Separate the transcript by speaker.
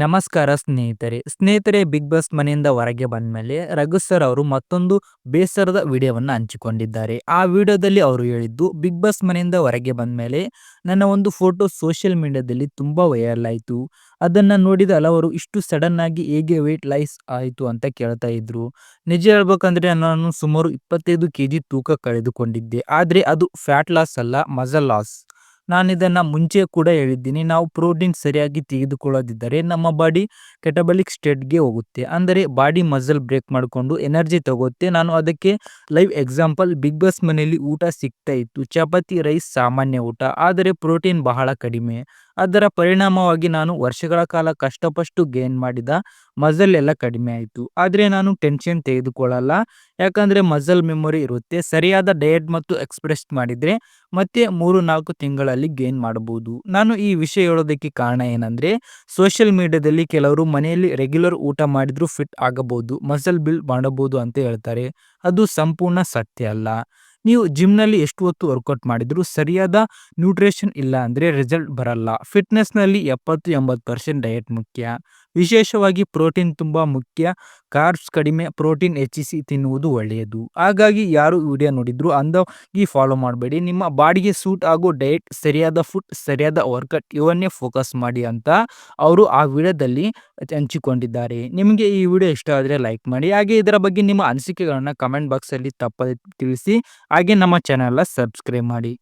Speaker 1: ನಮಸ್ಕಾರ ಸ್ನೇಹಿತರೆ. ಸ್ನೇಹಿತರೆ ಬಿಗ್ ಬಾಸ್ ಮನೆಯಿಂದ ಹೊರಗೆ ಬಂದ್ಮೇಲೆ ರಘು ಸರ್ ಅವರು ಮತ್ತೊಂದು ಬೇಸರದ ವಿಡಿಯೋವನ್ನು ಹಂಚಿಕೊಂಡಿದ್ದಾರೆ. ಆ ವಿಡಿಯೋದಲ್ಲಿ ಅವರು ಹೇಳಿದ್ದು ಬಿಗ್ ಬಾಸ್ ಮನೆಯಿಂದ ಹೊರಗೆ ಬಂದ್ಮೇಲೆ ನನ್ನ ಒಂದು ಫೋಟೋ ಸೋಷಿಯಲ್ ಮೀಡಿಯಾದಲ್ಲಿ ತುಂಬ ವೈರಲ್ ಆಯಿತು. ಅದನ್ನು ನೋಡಿದ ಹಲವರು ಇಷ್ಟು ಸಡನ್ ಆಗಿ ಹೇಗೆ ವೆಯ್ಟ್ ಲೈಸ್ ಆಯಿತು ಅಂತ ಕೇಳ್ತಾ ಇದ್ರು. ನಿಜ ಹೇಳ್ಬೇಕಂದ್ರೆ ನಾನು ಸುಮಾರು ಇಪ್ಪತ್ತೈದು ಕೆ ಜಿ ತೂಕ ಕಳೆದುಕೊಂಡಿದ್ದೆ. ಆದರೆ ಅದು ಫ್ಯಾಟ್ ಲಾಸ್ ಅಲ್ಲ ಮಜಲ್ ಲಾಸ್ ನಾನು ಇದನ್ನ ಮುಂಚೆ ಕೂಡ ಹೇಳಿದ್ದೀನಿ. ನಾವು ಪ್ರೋಟೀನ್ ಸರಿಯಾಗಿ ತೆಗೆದುಕೊಳ್ಳದಿದ್ದರೆ ನಮ್ಮ ಬಾಡಿ ಕೆಟಬಲಿಕ್ ಸ್ಟೇಟ್ಗೆ ಹೋಗುತ್ತೆ. ಅಂದರೆ ಬಾಡಿ ಮಸಲ್ ಬ್ರೇಕ್ ಮಾಡಿಕೊಂಡು ಎನರ್ಜಿ ತಗೋತ್ತೆ. ನಾನು ಅದಕ್ಕೆ ಲೈವ್ ಎಕ್ಸಾಂಪಲ್ ಬಿಗ್ ಬಾಸ್ ಮನೆಯಲ್ಲಿ ಊಟ ಸಿಗ್ತಾ ಇತ್ತು. ಚಪಾತಿ, ರೈಸ್ ಸಾಮಾನ್ಯ ಊಟ. ಆದರೆ ಪ್ರೋಟೀನ್ ಬಹಳ ಕಡಿಮೆ. ಅದರ ಪರಿಣಾಮವಾಗಿ ನಾನು ವರ್ಷಗಳ ಕಾಲ ಕಷ್ಟಪಟ್ಟು ಗೇನ್ ಮಾಡಿದ ಮಜಲ್ ಎಲ್ಲ ಕಡಿಮೆ ಆಯಿತು. ಆದರೆ ನಾನು ಟೆನ್ಷನ್ ತೆಗೆದುಕೊಳ್ಳಲ್ಲ. ಯಾಕಂದರೆ ಮಜಲ್ ಮೆಮೊರಿ ಇರುತ್ತೆ. ಸರಿಯಾದ ಡಯಟ್ ಮತ್ತು ಎಕ್ಸ್ಪ್ರೆಸ್ ಮಾಡಿದರೆ ಮತ್ತೆ ಮೂರು ನಾಲ್ಕು ತಿಂಗಳಲ್ಲಿ ಗೇನ್ ಮಾಡಬಹುದು ನಾನು ಈ ವಿಷಯ ಹೇಳೋದಕ್ಕೆ ಕಾರಣ ಏನಂದರೆ ಸೋಷಿಯಲ್ ಮೀಡಿಯಾದಲ್ಲಿ ಕೆಲವರು ಮನೆಯಲ್ಲಿ ರೆಗ್ಯುಲರ್ ಊಟ ಮಾಡಿದರೂ ಫಿಟ್ ಆಗಬಹುದು ಮಸಲ್ ಬಿಲ್ಡ್ ಮಾಡಬಹುದು ಅಂತ ಹೇಳ್ತಾರೆ. ಅದು ಸಂಪೂರ್ಣ ಸತ್ಯ ಅಲ್ಲ. ನೀವು ಜಿಮ್ನಲ್ಲಿ ಎಷ್ಟು ಹೊತ್ತು ವರ್ಕೌಟ್ ಮಾಡಿದರೂ ಸರಿಯಾದ ನ್ಯೂಟ್ರಿಷನ್ ಇಲ್ಲ ಅಂದರೆ ರಿಸಲ್ಟ್ ಬರಲ್ಲ. ಫಿಟ್ನೆಸ್ನಲ್ಲಿ ಎಪ್ಪತ್ತು ಎಂಬತ್ತು ಪರ್ಸೆಂಟ್ ಡಯಟ್ ಮುಖ್ಯ. ವಿಶೇಷವಾಗಿ ಪ್ರೋಟೀನ್ ತುಂಬ ಮುಖ್ಯ. ಕಾರ್ಬ್ಸ್ ಕಡಿಮೆ ಪ್ರೋಟೀನ್ ಹೆಚ್ಚಿಸಿ ತಿನ್ನುವುದು ಒಳ್ಳೆಯದು. ಹಾಗಾಗಿ ಯಾರು ವಿಡಿಯೋ ನೋಡಿದ್ರು ಅಂದಾಗಿ ಫಾಲೋ ಮಾಡಬೇಡಿ. ನಿಮ್ಮ ಬಾಡಿಗೆ ಸೂಟ್ ಆಗೋ ಡಯಟ್ ಸರಿಯಾದ ಫುಡ್ ಸರಿಯಾದ ವರ್ಕೌಟ್ ಇವನ್ನೇ ಫೋಕಸ್ ಮಾಡಿ ಅಂತ ಅವರು ಆ ವಿಡಿಯೋದಲ್ಲಿ ಹಂಚಿಕೊಂಡಿದ್ದಾರೆ. ನಿಮಗೆ ಈ ವಿಡಿಯೋ ಇಷ್ಟ ಆದರೆ ಲೈಕ್ ಮಾಡಿ. ಹಾಗೆ ಇದರ ಬಗ್ಗೆ ನಿಮ್ಮ ಅನಿಸಿಕೆಗಳನ್ನು ಕಮೆಂಟ್ ಬಾಕ್ಸಲ್ಲಿ ತಪ್ಪದೆ ತಿಳಿಸಿ. ಹಾಗೆ ನಮ್ಮ ಚಾನಲ್ನ ಸಬ್ಸ್ಕ್ರೈಬ್ ಮಾಡಿ.